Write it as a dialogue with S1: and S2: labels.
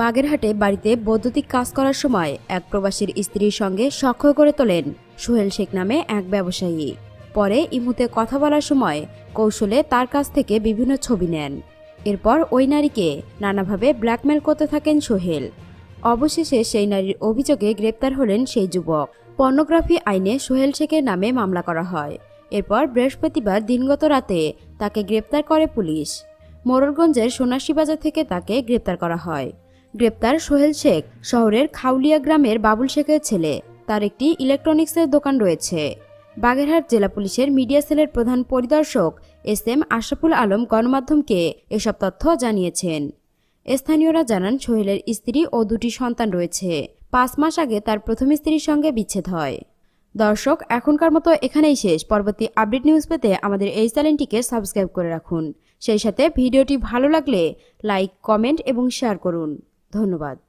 S1: বাগেরহাটে বাড়িতে বৈদ্যুতিক কাজ করার সময় এক প্রবাসীর স্ত্রীর সঙ্গে সখ্য করে তোলেন সোহেল শেখ নামে এক ব্যবসায়ী। পরে ইমুতে কথা বলার সময় কৌশলে তার কাছ থেকে বিভিন্ন ছবি নেন। এরপর ওই নারীকে নানাভাবে ব্ল্যাকমেল করতে থাকেন সোহেল। অবশেষে সেই নারীর অভিযোগে গ্রেপ্তার হলেন সেই যুবক। পর্নোগ্রাফি আইনে সোহেল শেখের নামে মামলা করা হয়। এরপর বৃহস্পতিবার দিনগত রাতে তাকে গ্রেপ্তার করে পুলিশ। মোরলগঞ্জের সোনাশি বাজার থেকে তাকে গ্রেপ্তার করা হয়। গ্রেপ্তার সোহেল শেখ, শহরের খাউলিয়া গ্রামের বাবুল শেখের ছেলে। তার একটি ইলেকট্রনিক্সের দোকান রয়েছে। বাগেরহাট জেলা পুলিশের মিডিয়া সেলের প্রধান পরিদর্শক এস এম আশরাফুল আলম গণমাধ্যমকে এসব তথ্য জানিয়েছেন। স্থানীয়রা জানান, সোহেলের স্ত্রী ও দুটি সন্তান রয়েছে। পাঁচ মাস আগে তার প্রথম স্ত্রীর সঙ্গে বিচ্ছেদ হয়। দর্শক, এখনকার মতো এখানেই শেষ। পরবর্তী আপডেট নিউজ পেতে আমাদের এই চ্যানেলটিকে সাবস্ক্রাইব করে রাখুন। সেই সাথে ভিডিওটি ভালো লাগলে লাইক, কমেন্ট এবং শেয়ার করুন। ধন্যবাদ।